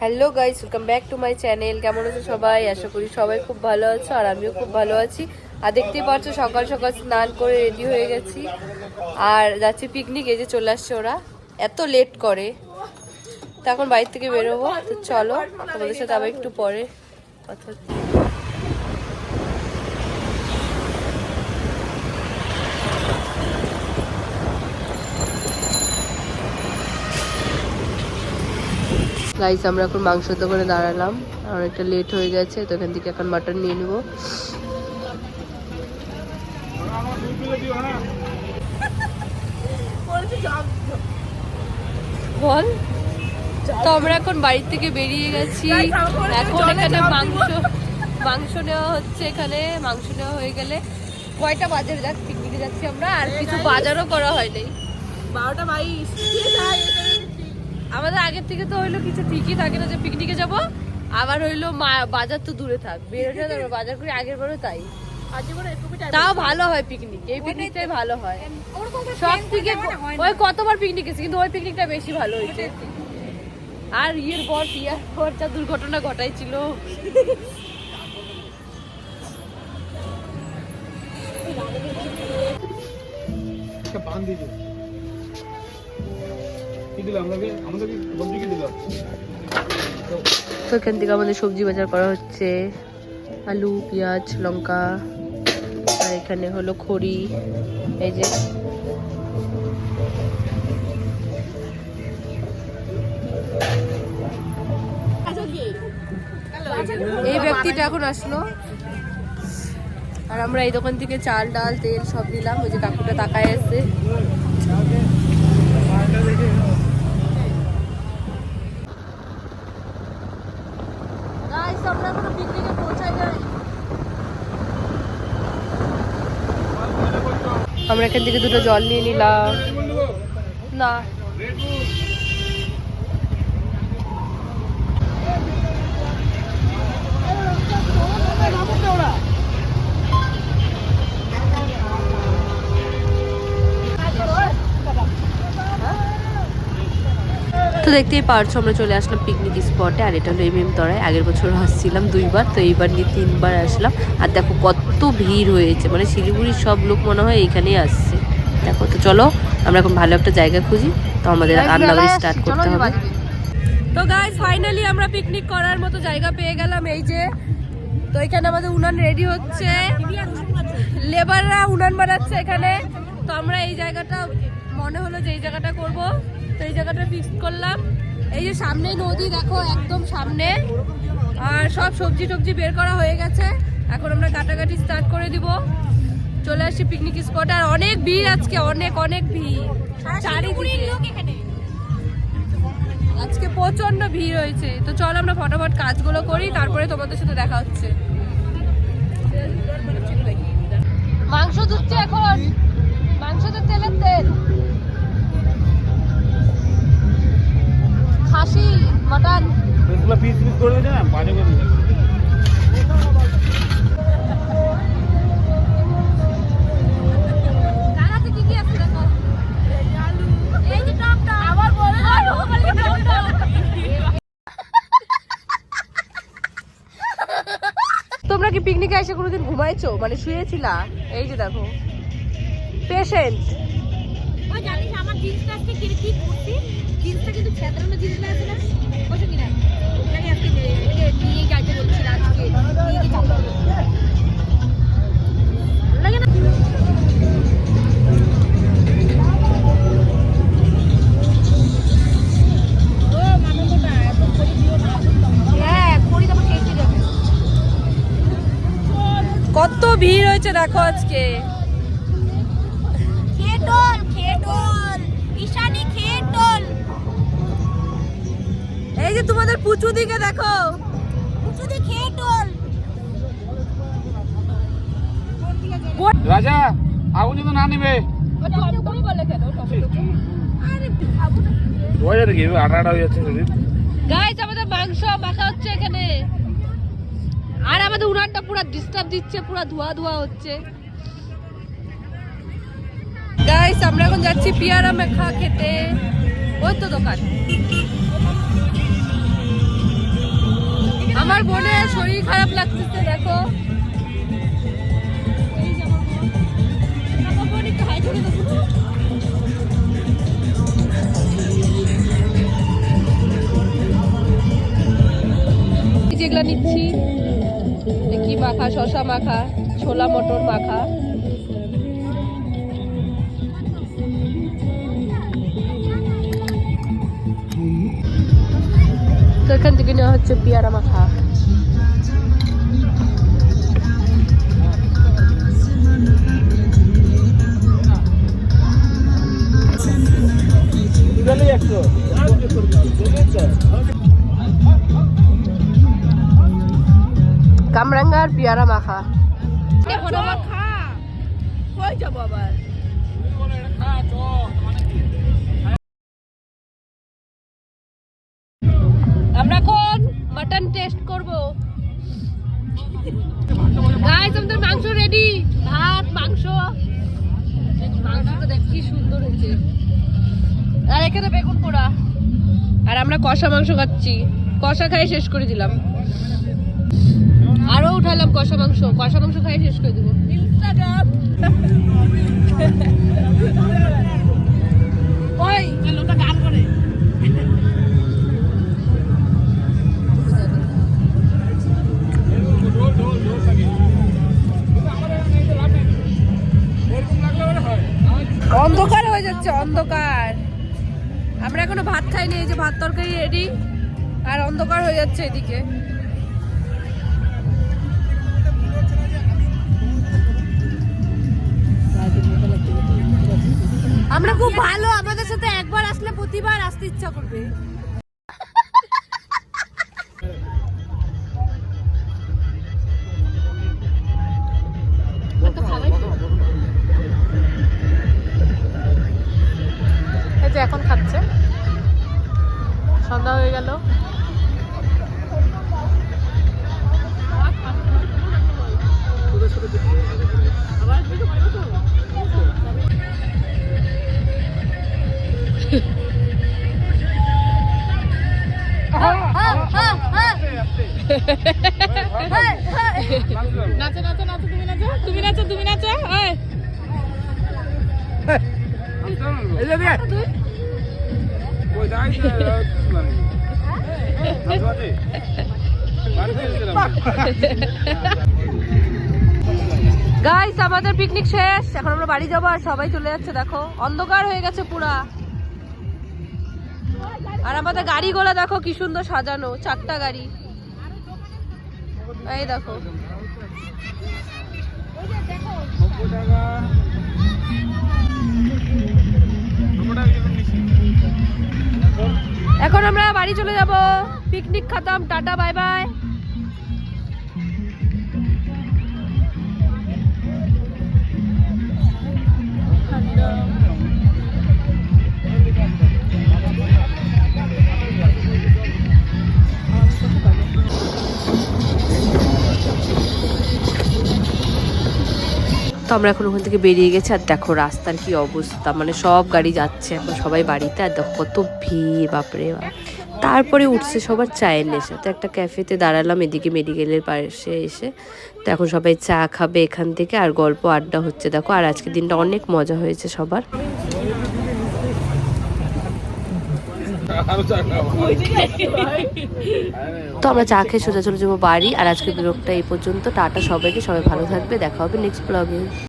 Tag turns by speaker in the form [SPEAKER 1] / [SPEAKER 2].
[SPEAKER 1] Hello guys welcome back to my channel কেমন আছো সবাই? আশা করি সবাই খুব ভালো আছো, আর আমিও খুব ভালো আছি। আর দেখতেই পাচ্ছ, সকাল সকাল স্নান করে রেডি হয়ে গেছি। আর যাচ্ছি পিকনিক এই যে চলে আসছে ওরা। এত লেট করে। তো এখন বাড়ির থেকে বেরোবো, তো চলো, তোমাদের সাথে আবার একটু পরে কথা গাইস আমরা এখন মাংসের দোকানে দাঁড়ালাম। আর অনেকটা লেট হয়ে গেছে তো এখান থেকে এখন মাটন নিয়ে নেব। বল তো আমরা এখন বাড়ি থেকে বেরিয়ে গেছি। এখন এখানে মাংস মাংস নেওয়া হচ্ছে এখানে মাংস নেওয়া হয়ে গেলে। কয়টা বাজারে যাচ্ছি পিকনিকে যাচ্ছি আমরা আর কিছু বাজারও করা হয়নি।
[SPEAKER 2] বারোটা বাইশ।
[SPEAKER 1] আমাদের আগের থেকে তো হইল কিছু ঠিকই থাকে না যে পিকনিকে যাব আবার হইল মা- বাজার তো দূরে থাক। বেরোতে তারপর বাজার করে আগের বারও তাই। তাও ভালো হয় পিকনিক এই পিকনিকটাই ভালো হয়। সব থেকে
[SPEAKER 2] যাওয়াটা হয় না।
[SPEAKER 1] ওই কতবার পিকনিক গেছি কিন্তু ওই পিকনিকটা বেশি ভালো হয়েছে। আর ইয়ের পর পিয়ার পর যা দুর্ঘটনা ঘটাইছিল।
[SPEAKER 3] একটা পান
[SPEAKER 1] তো এখান থেকে আমাদের সবজি বাজার করা হচ্ছে। আলু, পেঁয়াজ, লঙ্কা, আর এখানে হলো খড়ি, এই যে। এই ব্যক্তিটা এখন আসলো। আর আমরা এই দোকান থেকে চাল, ডাল, তেল সব নিলাম। ওই যে কাকুটা তাকায় আছে গাইস আমরা এখনও পিকনিকে পৌঁছাই নাই আমরা এখান থেকে দুটো জল নিয়ে নিলাম। না। দেখতেই পারছ আমরা চলে আসলাম পিকনিক স্পটে আর এটা হলো এম এম তরায় আগের বছর আসছিলাম দুইবার তো এইবার নিয়ে তিনবার আসলাম। আর দেখো কত ভিড় হয়েছে মানে শিলিগুড়ির সব লোক মনে হয় এইখানেই আসছে। দেখো তো চলো আমরা এখন ভালো একটা জায়গা খুঁজি। তো আমাদের রান্নাবাড়ি স্টার্ট করতে হবে। তো গাইস ফাইনালি আমরা পিকনিক করার মতো জায়গা পেয়ে গেলাম। এই যে তো এখানে আমাদের উনান রেডি হচ্ছে। লেবাররা উনান বানাচ্ছে এখানে। তো আমরা এই জায়গাটা মনে হলো যে এই জায়গাটা করব। তো এই জায়গাটা ফিক্স করলাম। এই যে সামনে নদী দেখো একদম সামনে। আর সব সবজি টবজি বের করা হয়ে গেছে। এখন আমরা কাটাকাটি স্টার্ট করে দিব। চলে আসি পিকনিক স্পট আর অনেক ভিড় আজকে অনেক অনেক ভিড়। চারিদিকে। আজকে প্রচণ্ড ভিড় হয়েছে। তো চলো আমরা ফটাফট কাজগুলো করি তারপরে তোমাদের সাথে দেখা হচ্ছে। মাংস ধুচ্ছে এখন। মাংস তো তেলের তেল।
[SPEAKER 3] পিস পিস করে দিয়েছে না? বাজে করে দিয়েছে।
[SPEAKER 1] কানাতে কি কি আছে দেখো? এই যে টপটা। আবার বলে আলু বলে টপটা তোমরা কি পিকনিকে এসে কোনোদিন ঘুমাইছো? মানে শুয়েছিলা? এই যে দেখো। পেশেন্ট
[SPEAKER 2] ওই জানিস আমার জিন্সটা আজকে কি কি করছি জিন্সটা কিন্তু ছেদরানো জিন্স না?
[SPEAKER 1] কত ভিড় হয়েছে দেখো আজকে। এই যে তোমাদের পুচু দিকে দেখো।
[SPEAKER 3] রাজা আগুন যেন না নেবে। আটা আটা হয়ে যাচ্ছে
[SPEAKER 1] গাইস আমাদের মাংস মাখা হচ্ছে এখানে। আর আমাদের উনানটা পুরো ডিস্টার্ব দিচ্ছে, পুরো ধোয়া ধোয়া হচ্ছে। গাইস আমরা এখন যাচ্ছি পিয়ারা মেখা খেতে। ওই তো দোকান। আমার বোনের শরীর খারাপ লাগতেছে, দেখো। শশা মাখা ছোলা মটর মাখা। তো এখান থেকে নেওয়া হচ্ছে পেয়ারা মাখা। কামরাঙ্গার পেয়ারা মাখা। আমরা এখন মাটন টেস্ট করব। গাইস আমাদের মাংস রেডি ভাত, মাংস। মাংসটা দেখ, কি সুন্দর হয়েছে। আর এখানে বেগুন পোড়া। আর আমরা কষা মাংস খাচ্ছি। কষা খাই শেষ করে দিলাম। আরও উঠালাম কষা মাংস। কষা মাংস খাই শেষ করে দেবো। ইনস্টাগ্রাম। ওই লোকটা গান করে। অন্ধকার হয়ে যাচ্ছে অন্ধকার। আমরা এখনও ভাত খাইনি এই যে ভাত তরকারি রেডি আর অন্ধকার হয়ে যাচ্ছে এদিকে। ভালো আমাদের সাথে একবার আসলে প্রতিবার আসতে ইচ্ছা করবে। এখন খাচ্ছে। সন্ধ্যা হয়ে গেল।
[SPEAKER 2] তুমি
[SPEAKER 1] গাইস আমাদের পিকনিক শেষ। এখন আমরা বাড়ি যাব আর সবাই চলে যাচ্ছে, দেখো। অন্ধকার হয়ে গেছে পুরা। আর আমাদের গাড়িগুলো দেখো কি সুন্দর সাজানো, চারটা গাড়ি। এই দেখো। এখন আমরা বাড়ি চলে যাব। পিকনিক খাতাম। Tata bye bye. তো আমরা এখন ওখান থেকে বেরিয়ে গেছি, আর দেখো রাস্তার কি অবস্থা। মানে সব গাড়ি যাচ্ছে, এখন সবাই বাড়িতে, আর দেখো কত ভিড়, বাপরে বাপ। তারপরে উঠছে সবার চায়ের নেশা। তো একটা ক্যাফেতে দাঁড়ালাম, এদিকে মেডিকেলের পাশে এসে। তো এখন সবাই চা খাবে এখান থেকে, আর গল্প আড্ডা হচ্ছে। দেখো, আর আজকের দিনটা অনেক মজা হয়েছে সবার। তো আমরা চা খেয়ে সোজা চলে যাব বাড়ি, আর আজকে ব্লগটা এই পর্যন্ত। টাটা সবাইকে, সবাই ভালো থাকবে। দেখা হবে নেক্সট ব্লগে